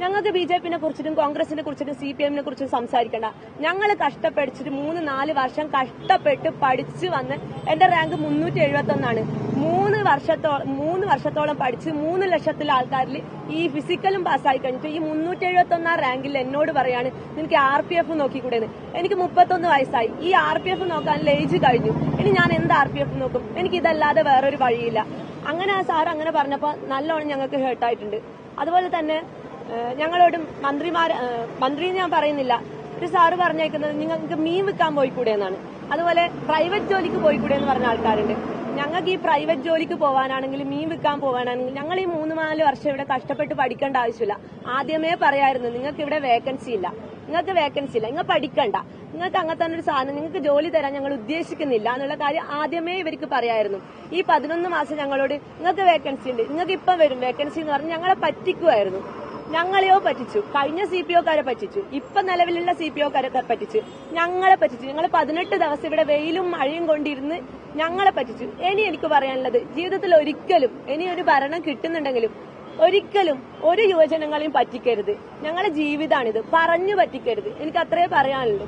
ഞങ്ങൾക്ക് B J പിനെ കുറിച്ചിട്ടും കോൺഗ്രസിനെ കുറിച്ചിട്ടും സി പി എമ്മിനെ കുറിച്ചും സംസാരിക്കണ്ട. ഞങ്ങൾ കഷ്ടപ്പെടിച്ചിട്ട് മൂന്ന് നാല് വർഷം കഷ്ടപ്പെട്ട് പഠിച്ചു വന്ന് എന്റെ റാങ്ക് മുന്നൂറ്റി എഴുപത്തി ഒന്നാണ് മൂന്ന് വർഷത്തോളം മൂന്ന് വർഷത്തോളം പഠിച്ച് മൂന്ന് ലക്ഷത്തിലെ ആൾക്കാരിൽ ഈ ഫിസിക്കലും പാസ്സായി കഴിഞ്ഞിട്ട് ഈ മുന്നൂറ്റി എഴുപത്തി ഒന്നാം റാങ്കിൽ എന്നോട് പറയാണ് നിനക്ക് ആർ പി എഫ് നോക്കിക്കൂടെന്ന്. എനിക്ക് മുപ്പത്തൊന്ന് വയസ്സായി. ഈ ആർ പി എഫ് നോക്കാൻ ഏജ് കഴിഞ്ഞു. ഇനി ഞാൻ എന്ത് ആർ പി എഫ് നോക്കും? എനിക്ക് ഇതല്ലാതെ വേറൊരു വഴിയില്ല. അങ്ങനെ ആ സാർ അങ്ങനെ പറഞ്ഞപ്പോൾ നല്ലോണം ഞങ്ങൾക്ക് ഹേർട്ടായിട്ടുണ്ട് അതുപോലെ തന്നെ ഞങ്ങളോട് മന്ത്രിമാർ മന്ത്രി ഞാൻ പറയുന്നില്ല. ഒരു സാറ് പറഞ്ഞേക്കുന്നത് നിങ്ങൾക്ക് മീൻ വിൽക്കാൻ പോയിക്കൂടെ എന്നാണ്. അതുപോലെ പ്രൈവറ്റ് ജോലിക്ക് പോയിക്കൂടെ എന്ന് പറഞ്ഞ ആൾക്കാരുണ്ട്. ഞങ്ങൾക്ക് ഈ പ്രൈവറ്റ് ജോലിക്ക് പോകാനാണെങ്കിൽ മീൻ വിൽക്കാൻ പോകാനാണെങ്കിൽ ഞങ്ങൾ ഈ മൂന്ന് നാല് വർഷം ഇവിടെ കഷ്ടപ്പെട്ട് പഠിക്കേണ്ട ആവശ്യമില്ല. ആദ്യമേ പറയായിരുന്നു നിങ്ങൾക്ക് ഇവിടെ വേക്കൻസി ഇല്ല. നിങ്ങൾക്ക് വേക്കൻസി ഇല്ല. നിങ്ങൾ പഠിക്കണ്ട. നിങ്ങൾക്ക് അങ്ങനെ തന്നെ ഒരു സാധനം നിങ്ങൾക്ക് ജോലി തരാൻ ഞങ്ങൾ ഉദ്ദേശിക്കുന്നില്ല എന്നുള്ള കാര്യം ആദ്യമേ ഇവർക്ക് പറയായിരുന്നു. ഈ പതിനൊന്ന് മാസം ഞങ്ങളോട് നിങ്ങൾക്ക് വേക്കൻസി ഉണ്ട് നിങ്ങൾക്ക് ഇപ്പം വരും വേക്കൻസി എന്ന് പറഞ്ഞ് ഞങ്ങളെ പറ്റിക്കുമായിരുന്നു ഞങ്ങളെയോ പറ്റിച്ചു. കഴിഞ്ഞ സി പി ഒക്കാരെ പറ്റിച്ചു. ഇപ്പൊ നിലവിലുള്ള സി പി ഒക്കാരെ പറ്റിച്ചു. ഞങ്ങളെ പറ്റിച്ചു. ഞങ്ങൾ പതിനെട്ട് ദിവസം ഇവിടെ വെയിലും മഴയും കൊണ്ടിരുന്ന് ഞങ്ങളെ പറ്റിച്ചു. ഇനി എനിക്ക് പറയാനുള്ളത് ജീവിതത്തിൽ ഒരിക്കലും ഇനി ഒരു ഭരണം കിട്ടുന്നുണ്ടെങ്കിലും ഒരിക്കലും ഒരു യുവജനങ്ങളെയും പറ്റിക്കരുത്. ഞങ്ങളുടെ ജീവിതമാണിത് പറഞ്ഞു പറ്റിക്കരുത്. എനിക്ക് അത്രേ പറയാനുള്ളൂ.